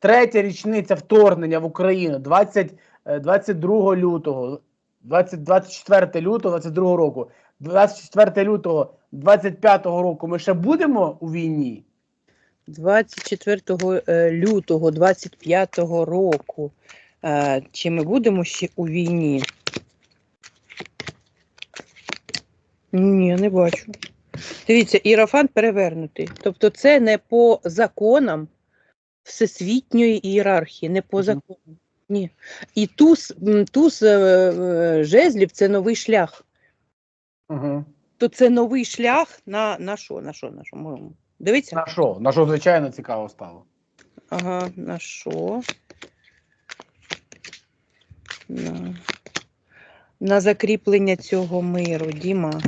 третя річниця вторгнення в Україну 20, е, 22 лютого, 20, 24 лютого 22 року, 24 лютого 25 року ми ще будемо у війні? 24 е, лютого 25 року. Е, Чи ми будемо ще у війні? Ні, не бачу. Дивіться, іерофан перевернутий. Тобто це не по законам всесвітньої ієрархії, не по Мгм. законам. Ні. І туз, туз е, е, жезлів це новий шлях. Угу. То це новий шлях на, на що? На що? На що? Дивіться? На що? На що звичайно цікаво стало? Ага, на що? На, на закріплення цього миру, Діма.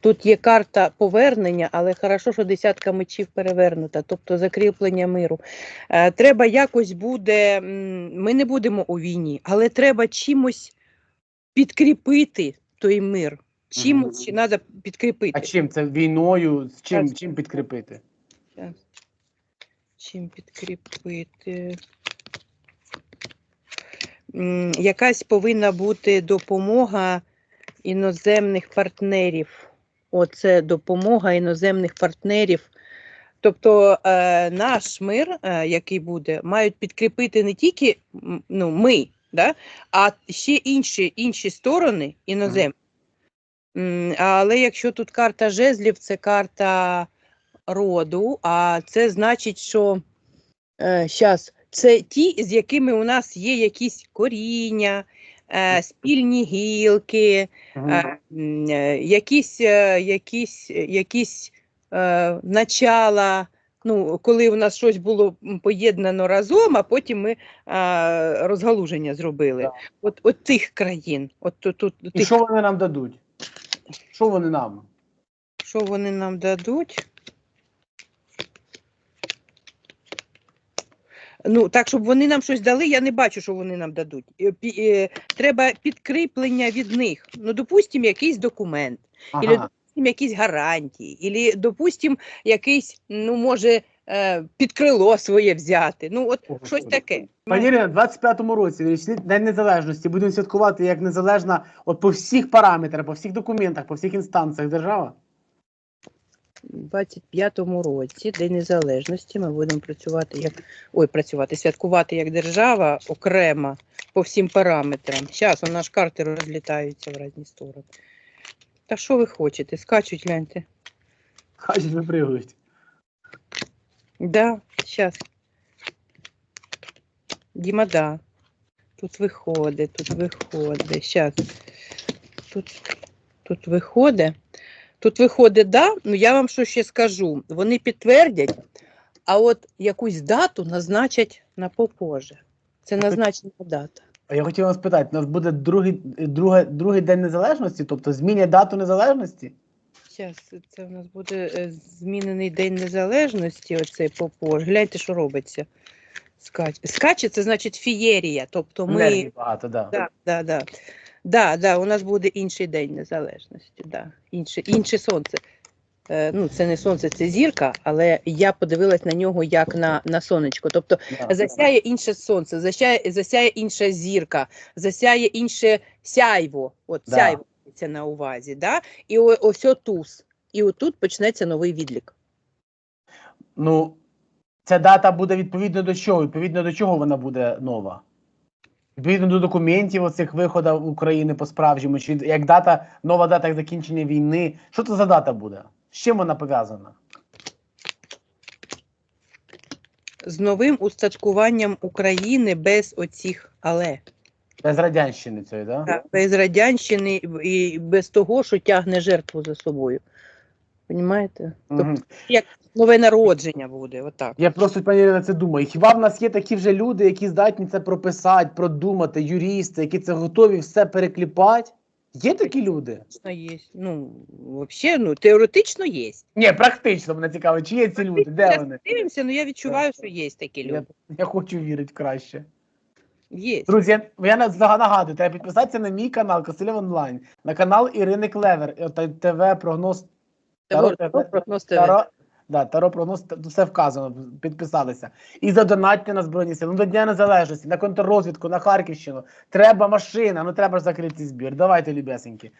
Тут є карта повернення, але хорошо, що десятка мечів перевернута, тобто закріплення миру. Е, треба якось буде, ми не будемо у війні, але треба чимось підкріпити той мир. Чимось ще треба підкріпити. А чим це війною? З чим, чим підкріпити? Щас. Чим підкріпити? Якась повинна бути допомога іноземних партнерів. Оце допомога іноземних партнерів. Тобто е, наш мир, е, який буде, мають підкріпити не тільки ну, ми, да, а ще інші, інші сторони іноземні. Але якщо тут карта жезлів, це карта роду, а це значить, що е, щас, це ті, з якими у нас є якісь коріння, спільні гілки, е, е, якісь, е, якісь, якісь е, начала. Ну, коли у нас щось було поєднано разом, а потім ми е, розгалуження зробили. Так. От, от тих країн, от тут, тут І тих що вони нам дадуть? Що вони нам? Що вони нам дадуть? Ну, так, щоб вони нам щось дали, я не бачу, що вони нам дадуть. Е, е, Треба підкріплення від них. Ну, допустимо, якийсь документ, Ага. Ілі- допустимо, якісь гарантії, і, допустимо, якийсь, ну, може, е, під крило своє взяти. Ну, от Ого, щось таке. Пані Ірина, в 25-му році День Незалежності будемо святкувати як незалежна от по всіх параметрах, по всіх документах, по всіх інстанціях держава. У 25-му році, День Незалежності, ми будемо працювати як ой, працювати, святкувати як держава окремо по всім параметрам. Зараз у нас карти розлітаються в різні сторони. Та що ви хочете? Скачуть, гляньте. Хай випригують. Да, зараз. Діма, да. Тут виходить, тут виходить. Зараз. Тут, тут виходить. Тут виходить, да. Ну я вам що ще скажу. Вони підтвердять, а от якусь дату назначать на попозже. Це назначена дата. А я хотів вас питати, у нас буде другий, друге, другий день незалежності, тобто змінять дату незалежності? Зараз це у нас буде е, змінений День Незалежності, оцей попож. Гляньте, що робиться. Скач. Скаче це значить фієрія. Тобто ми. Енергії багато, да. Да, да, да. Да, да, у нас буде інший день незалежності. Да. Інше, інше сонце. Е, ну, це не сонце, це зірка, але я подивилась на нього як на, на сонечко. Тобто Да. засяє інше сонце, засяє, засяє інша зірка, засяє інше сяйво. От Да. сяйво це на увазі. Да? І о, ось туз. І отут почнеться новий відлік. Ну, ця дата буде відповідно до чого? Відповідно до чого вона буде нова? Відповідно до документів оцих виходу України по-справжньому, чи як дата, нова дата закінчення війни. Що це за дата буде? З чим вона пов'язана? З новим устаткуванням України без оцих але. Без радянщини цієї, да? Так, без радянщини і без того, що тягне жертву за собою. Понімаєте? Тобто Мгм. нове народження буде, отак. Я просто пані Ірина, це думаю. Хіба в нас є такі вже люди, які здатні це прописати, продумати, юристи, які це готові все перекліпати? Є такі люди? Точно є. Ну, взагалі, ну, теоретично є. Ні, практично мене цікаво, чи є ці люди? Де вони? Дивимося, ну я відчуваю, що є такі люди. я хочу вірити краще. Є. Друзі, я, я нагадую, треба підписатися на мій канал Касилів Онлайн, на канал Ірини Клевер, е, ТВ прогноз. Таро, Таро- прогноз ТВ. Таро, Да, Таро прогноз все вказано, підписалися. І задонатьте на Збройні Сили. Ну, до Дня Незалежності, на контррозвідку, на Харківщину. Треба машина, ну треба ж закрити збір. Давайте, любесенькі.